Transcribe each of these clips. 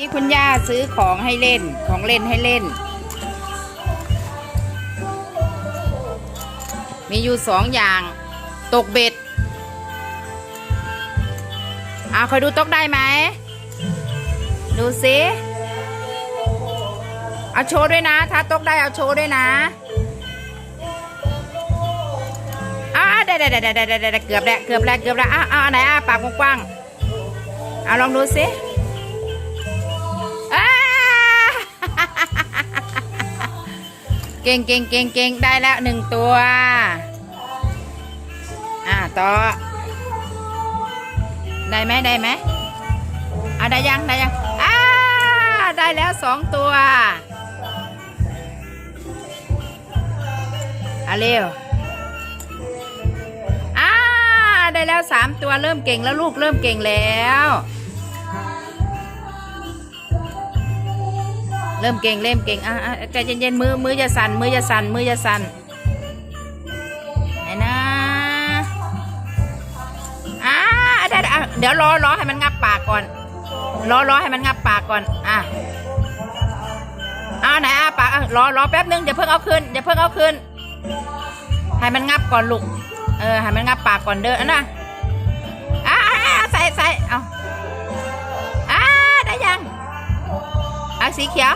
นี่คุณย่าซื้อของให้เล่นของเล่นให้เล่น มีอยู่สองอย่าง ตกเบ็ดเอาคอยดูตกได้ไหม ดูสิเอาโชว์ด้วยนะ ถ้าตกได้เอาโชว์ด้วยนะอ้าได้ได้ได้ได้ได้ได้เกือบแล้วเกือบแล้วเกือบแล้วอ้าอ้าอันไหนอ้าปากกว้างๆเอาลองดูสิ เก่งเก่งเก่งเก่งได้แล้วหนึ่งตัว อ่าต่อ ได้ไหมได้ไหมอ่าได้ยังได้ยังอ้าได้แล้วสองตัวอะเร็วอ่าได้แล้วสามตัวเริ่มเก่งแล้วลูกเริ่มเก่งแล้ว เริ่มเก่งเริ่มเก่งอะอะใจเย็นๆมือมือจะสั่นมือจะสั่นมือจะสั่นไหนนะอ่าได้อะเดี๋ยวรอรอให้มันงับปากก่อน รอรอให้มันงับปากก่อนอะเอาไหนอะปากอะรอรอแป๊บนึงอย่าเพิ่งเอาขึ้นอย่าเพิ่งเอาขึ้นให้มันงับก่อนลูกเออให้มันงับปากก่อนเด้ออันน่ะอ่าใส่ใส่เอาอ่าได้ยังเอาสีเขียว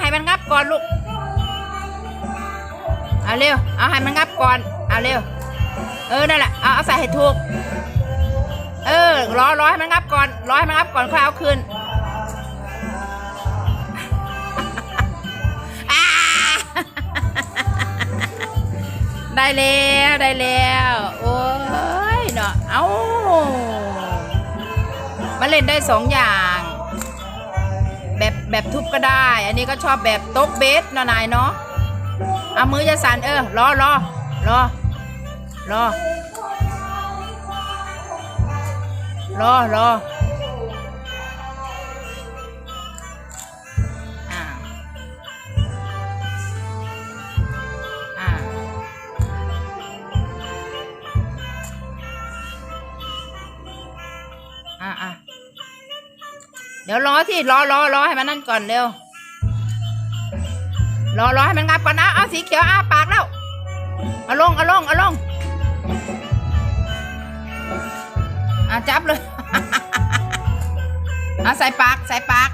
ให้มันงับก่อนลูก เอาเร็ว เอาให้มันงับก่อน เอาเร็ว เออ นั่นแหละ เอาเอาใส่ให้ถูก เออ รอรอให้มันงับก่อน รอให้มันงับก่อนค่อยเอาคืนได้แล้วได้แล้ว โอ้ยเนาะ เอามาเล่นได้สองอย่าง แบบทุบก็ได้ อันนี้ก็ชอบแบบโต๊ะเบสเนาะนายเนาะเอามือจะสั่นเออรอรอรอรอรอรอ เดี๋ยวรอที่รอรอรอให้มันนั่นก่อนเร็วรอรอให้มันงับก่อนนะเอาสีเขียวอ้าปากแล้วเอาลงเอาลงเอาลงอะจับเลยเอาใส่ปากใส่ปาก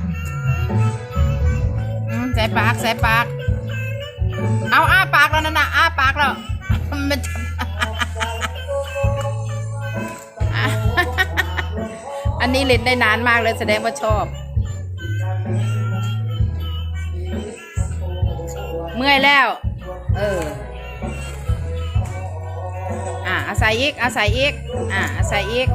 อืมใส่ปากใส่ปาก เอาอ้าปากแล้วนั่นน่ะอ้าปากแล้วมัน นนี้เล่นได้นานมากเลยแสดงว่าชอบ เมื่อยแล้ว เออ อะอาศัยอีกอาศัยอีกอะอาศัยอีก